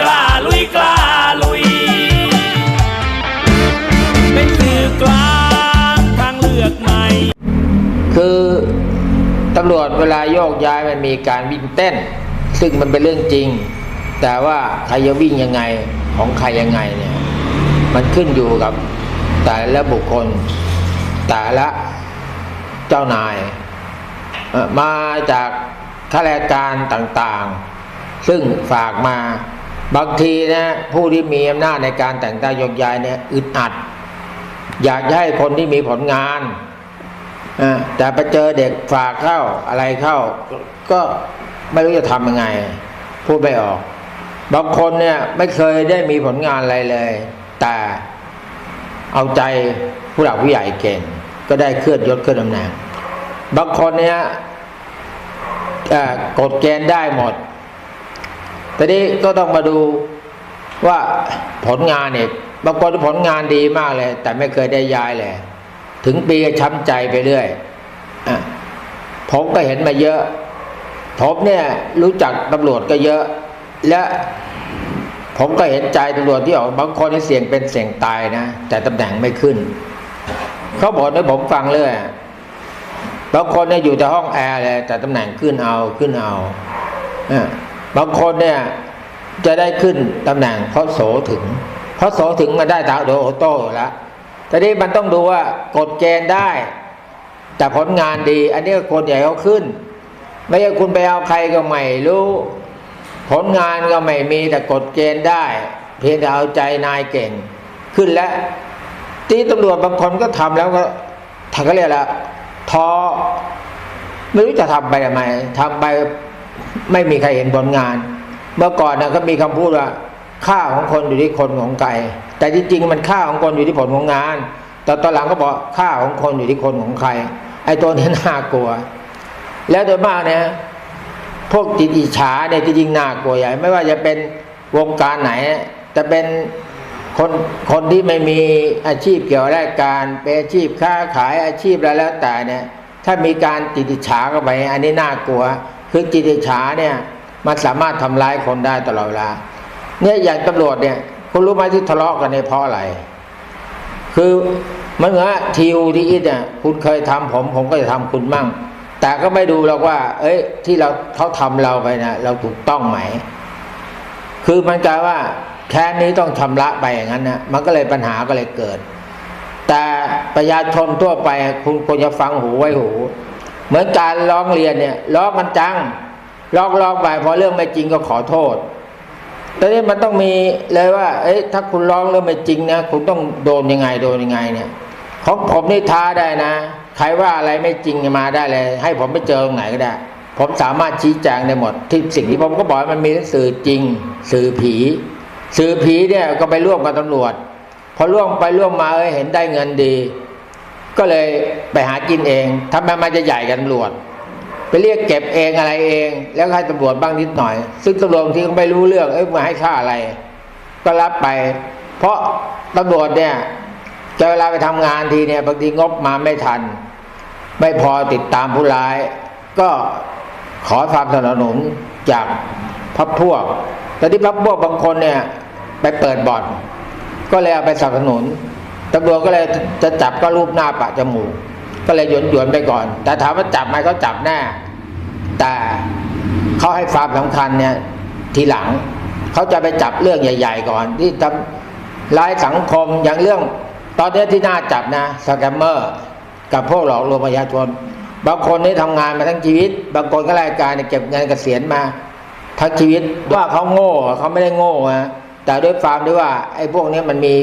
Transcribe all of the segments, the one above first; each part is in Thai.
กล้าลุยกล้าลุย เป็นสื่อกลางทางเลือกใหม่ คือตำรวจเวลาโยกย้ายมันมีการวิ่งเต้น ซึ่งมันเป็นเรื่องจริง แต่ว่าใครจะวิ่งยังไงของใครยังไงเนี่ยมันขึ้นอยู่กับแต่ละบุคคล แต่ละเจ้านาย มาจากข้าราชการต่างๆ ซึ่งฝากมา บางทีนะผู้ที่มีอำนาจในการแต่งตั้งโยกย้ายเนี่ยอึดอัด อยากจะให้คนที่มีผลงานอ่าแต่ไปเจอเด็กฝากเข้าอะไรเข้า ก็ไม่รู้จะทำยังไง พูดไม่ออก บางคนเนี่ยไม่เคยได้มีผลงานอะไรเลย แต่เอาใจผู้หลักผู้ใหญ่เก่ง ก็ได้เคลื่อนยศเคลื่อนตำแหน่งบางคนเนี่ยเอ่อกดเกณฑ์ได้หมด แต่นี้ก็ต้องมาดูว่าผลงานเนี่ยบางคนผลงานดีมากเลย แต่ไม่เคยได้ย้ายเลย ถึงปีก็ช้ำใจไปเรื่อยอผมก็เห็นมาเยอะ ผมเนี่ยรู้จักตำรวจก็เยอะ และผมก็เห็นใจตำรวจที่ออกบางคนที่เสี่ยงเป็นเสี่ยงตายนะ แต่ตำแหน่งไม่ขึ้น เขาบอกให้ผมฟังเลยบางคนเนี่ยอยู่แต่ห้องแอร์เลยแต่ตำแหน่งขึ้นเอาขึ้นเอาอะ บางคนเนี่ยจะได้ขึ้นตำแหน่งเพราะโสถึงเพราะโสถึงมาได้ตาโดโอโต้แล้วทีนี้มันต้องดูว่ากฎเกณฑ์ได้ แต่ผลงานดี อันนี้คนใหญ่เขาขึ้น ไม่ใช่คุณไปเอาใครก็ไม่รู้ ผลงานก็ไม่มีแต่กฎเกณฑ์ได้ เพียงแต่เอาใจนายเก่ง ขึ้นแล้วที่ตำรวจบางคนก็ทำแล้วก็ถ้าก็เรียกละท้อไม่รู้จะทำไปทำไมทำไป ไม่มีใครเห็นผลงาน เมื่อก่อนนะก็มีคำพูดว่าค่าของคนอยู่ที่คนของไก่ แต่จริงๆมันค่าของคนอยู่ที่ผลของงาน แต่ตอนหลังก็บอกค่าของคนอยู่ที่คนของใคร ไอ้ตัวนี้น่ากลัว แล้วโดยมากเนี่ยพวกจิตอิจฉาเนี่ยจริงๆน่ากลัวใหญ่ไม่ว่าจะเป็นวงการไหนจะเป็นคนคนที่ไม่มีอาชีพเกี่ยวกับรการเป็นอาชีพค้าขายอาชีพอะไรแล้วแต่เนี่ยถ้ามีการจิตอิจฉาเข้าไป อันนี้น่ากลัว คือจิตอิจฉาเนี่ยมันสามารถทำร้ายคนได้ตลอดเวลา เนี่ยอย่างตำรวจเนี่ยคุณรู้ไหมที่ทะเลาะกันเนี่ยเพราะอะไร คือมันเหมือนว่าทีอูทีอิทเนี่ยคุณเคยทำผม ผมก็จะทำคุณมั่ง แต่ก็ไม่ดูหรอกว่า เอ้ย ที่เราเขาทำเราไปนะเราถูกต้องไหม คือมันกลายว่าแค้นนี้ต้องชำระไปอย่างนั้นนะมันก็เลยปัญหาก็เลยเกิด แต่ประชาชนทั่วไปคุณควรจะฟังหูไว้หู เหมือนการร้องเรียนเนี่ยร้องมันจังร้องร้องไปพอเรื่องไม่จริงก็ขอโทษต่นี่มันต้องมีเลยว่า เอ้ยถ้าคุณร้องเรื่องไม่จริงนะคุณต้องโดนยังไงโดนยังไงเนี่ยของผมนี่ท้าได้นะ ใครว่าอะไรไม่จริงมาได้เลย ให้ผมไปเจอตรงไหนก็ได้ ผมสามารถชี้แจงได้หมด ที่สิ่งที่ผมก็บอกมันมีสื่อจริง สื่อผี สื่อผีเนี่ยก็ไปร่วมกับตำรวจ พอร่วมไปร่วมมาเอ้ยเห็นได้เงินดี ก็เลยไปหากินเองทำไมมันจะใหญ่กันตำรวจ ไปเรียกเก็บเองอะไรเอง แล้วให้ตำรวจบ้างนิดหน่อย ซึ่งตำรวจทีก็ไม่รู้เรื่องเอ้ยมาให้ค่าอะไร ก็รับไป เพราะตำรวจเนี่ยจะเวลาไปทำงานทีเนี่ยบางทีงบมาไม่ทัน ไม่พอติดตามผู้ร้าย ก็ขอความสนับสนุนจากพับพวก แต่ที่พับพวกบางคนเนี่ยไปเปิดบ่อน ก็เลยเอาไปสนับสนุน ตำรวจก็เลยจะจับก็รูปหน้าปะจมูก ก็เลยหยวนหยวนไปก่อน แต่ถามว่าจับไหมเขาจับแน่แต่เขาให้ความสำคัญเนี่ยทีหลังเขาจะไปจับเรื่องใหญ่ ๆ ก่อน ที่ทำร้ายสังคมอย่างเรื่อง ตอนนี้ที่น่าจับนะสแกมเมอร์กับพวกหลอกลวงประชาชน บางคนนี่ทำงานมาทั้งชีวิต บางคนก็รายการเนี่ยเก็บเงินเกษียณมาทั้งชีวิตว่าเขาโง่เขาไม่ได้โง่นะแต่ด้วยความที่ว่าไอ้พวกนี้มันมี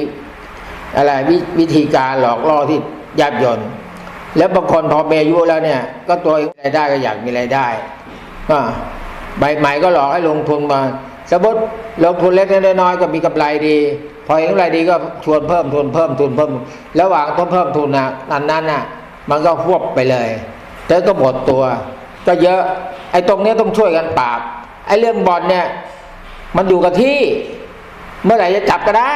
อะไรววิธีการหลอกล่อที่ยับยนแล้วบางคนพอมีอายุแล้วเนี่ย ก็ตัวเองมีรายได้ก็อยากมีรายได้ก็ใบใหม่ก็หลอกให้ลงทุนมา สมมติลงทุนเล็กๆน้อยๆก็มีกำไรดี พอเห็นกำไรดีก็ชวนเพิ่มทุนเพิ่มทุนเพิ่ม ระหว่างต้องเพิ่มทุนนะนั้นนั้นน่ะ มันก็ควบไปเลยแล้วก็หมดตัว ก็เยอะ ไอ้ตรงนี้ต้องช่วยกันปราบไอ้เรื่องบอลเนี่ย มันอยู่กับที่ เมื่อไหร่จะจับก็ได้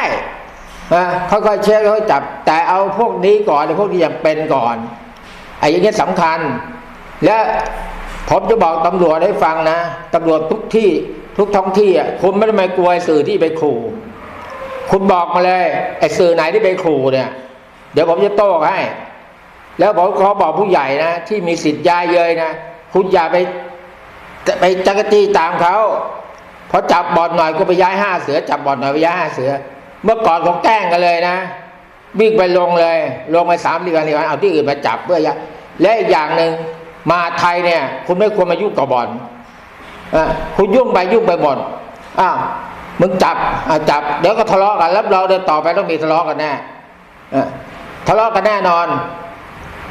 นะค่อยๆเช็คค่อยจับ แต่เอาพวกนี้ก่อนไอพวกที่ยังเป็นก่อนไอ้อย่างเงี้ยสำคัญ และผมจะบอกตำรวจให้ฟังนะตำรวจทุกที่ทุกท้องที่อะคุณไม่ได้มากลัวสื่อที่ไปขู่คุณบอกมาเลยไอ้สื่อไหนที่ไปขู่เนี่ย เดี๋ยวผมจะโต้ให้ แล้วผมขอบอกผู้ใหญ่นะที่มีสิทธิ์ย้ายเยยนะคุณอย่าไปไปจักรจี้ตามเขาพอจับบ่อนหน่อยก็ไปย้ายห้าเสือ จับบ่อนหน่อยไปย้ายห้าเสือ เมื่อก่อนเขาแกล้งกันเลยนะวิ่งไปลงเลย ลงไปสามเดือนเดียเอาที่อื่นมาจับเพื่อย้ายและอีกอย่างหนึ่งมาไทยเนี่ย คุณไม่ควรมายุ่งกับบอนอะคุณยุ่งไปยุ่งไปหมดอ้าวมึงจับอะจับเดี๋ยวก็ทะเลาะกันรับรองเดินต่อไปต้องมีทะเลาะกันแน่อะทะเลาะกันแน่นอน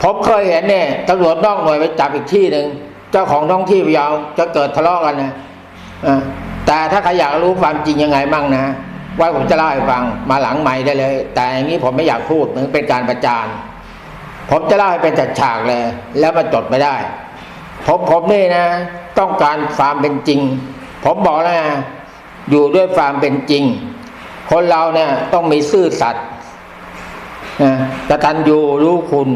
ผมเคยเห็นเนี่ยตำรวจนอกหน่วยไปจับอีกที่หนึ่งเจ้าของท้องที่พยาวจะเกิดทะเลาะกันนะอะแต่ถ้าใครอยากรู้ความจริงยังไงบ้างนะ ไว้ผมจะเล่าให้ฟังมาหลังใหม่ได้เลย แต่อย่างนี้ผมไม่อยากพูดมันเป็นการประจานผมจะเล่าให้เป็นฉากๆเลย แล้วมันจดไม่ได้ ผมผมนี่นะ ต้องการความเป็นจริง ผมบอกแล้วนะอยู่ด้วยความเป็นจริง คนเราเนี่ยต้องมีซื่อสัตย์นะกตัญญูรู้คุณ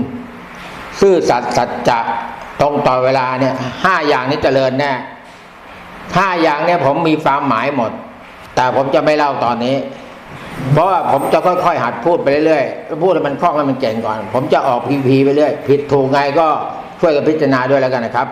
ซื่อสัตย์สัจจะตรงต่อเวลาเนี่ยห้าอย่างนี้เจริญแน่ห้าอย่างเนี่ยผมมีความหมายหมด แต่ผมจะไม่เล่าตอนนี้ เพราะว่าผมจะค่อยๆหัดพูดไปเรื่อยๆพูดให้มันคล่องให้มันเก่งก่อน ผมจะออกพีพีไปเรื่อยผิดถูกไงก็ช่วยกันพิจารณาด้วยแล้วกันนะครับ